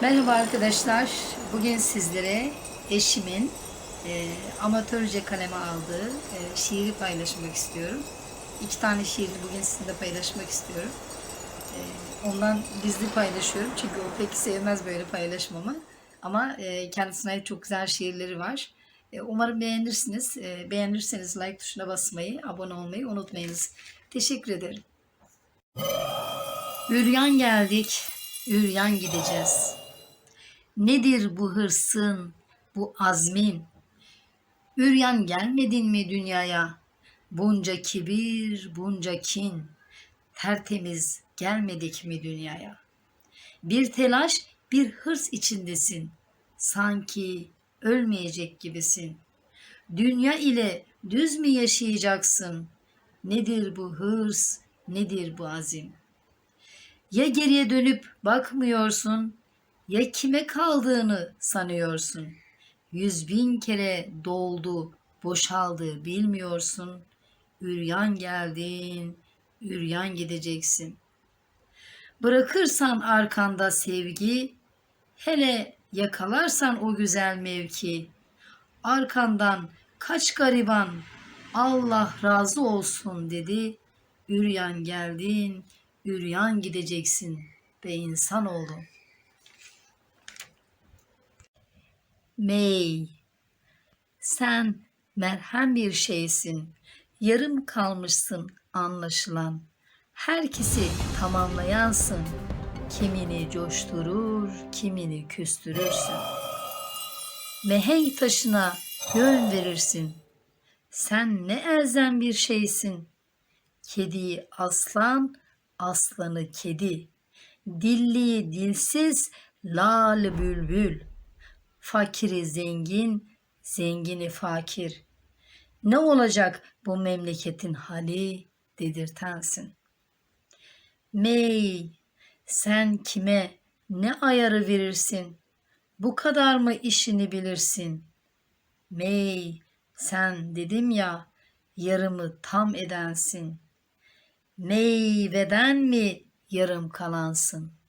Merhaba arkadaşlar. Bugün sizlere eşimin e, amatörce kaleme aldığı e, şiiri paylaşmak istiyorum. İki tane şiirini bugün sizinle paylaşmak istiyorum. E, ondan gizli paylaşıyorum çünkü o pek sevmez böyle paylaşmamı. Ama e, kendisine çok güzel şiirleri var. E, umarım beğenirsiniz. E, beğenirseniz like tuşuna basmayı, abone olmayı unutmayınız. Teşekkür ederim. Üryan geldik, üryan gideceğiz. Nedir bu hırsın, bu azmin? Üryan gelmedin mi dünyaya? Bunca kibir, bunca kin. Tertemiz gelmedik mi dünyaya? Bir telaş, bir hırs içindesin. Sanki ölmeyecek gibisin. Dünya ile düz mü yaşayacaksın? Nedir bu hırs, nedir bu azim? Ya geriye dönüp bakmıyorsun, ya kime kaldığını sanıyorsun. Yüz bin kere doldu, boşaldı bilmiyorsun. Üryan geldin, üryan gideceksin. Bırakırsan arkanda sevgi, hele yakalarsan o güzel mevki. Arkandan kaç gariban, Allah razı olsun dedi. Üryan geldin, üryan gideceksin be insan oldu. Mey, sen merhem bir şeysin, yarım kalmışsın anlaşılan. Herkesi tamamlayansın, kimini coşturur, kimini küstürürsün. Mehenk taşına yön verirsin, sen ne elzem bir şeysin. Kediyi aslan, aslanı kedi. Dilli dilsiz, lal bülbül. Fakiri zengin, zengini fakir. Ne olacak bu memleketin hali dedirtensin. Mey, sen kime ne ayarı verirsin? Bu kadar mı işini bilirsin? Mey, sen dedim ya, yarımı tam edensin. Meyveden mi yarım kalansın?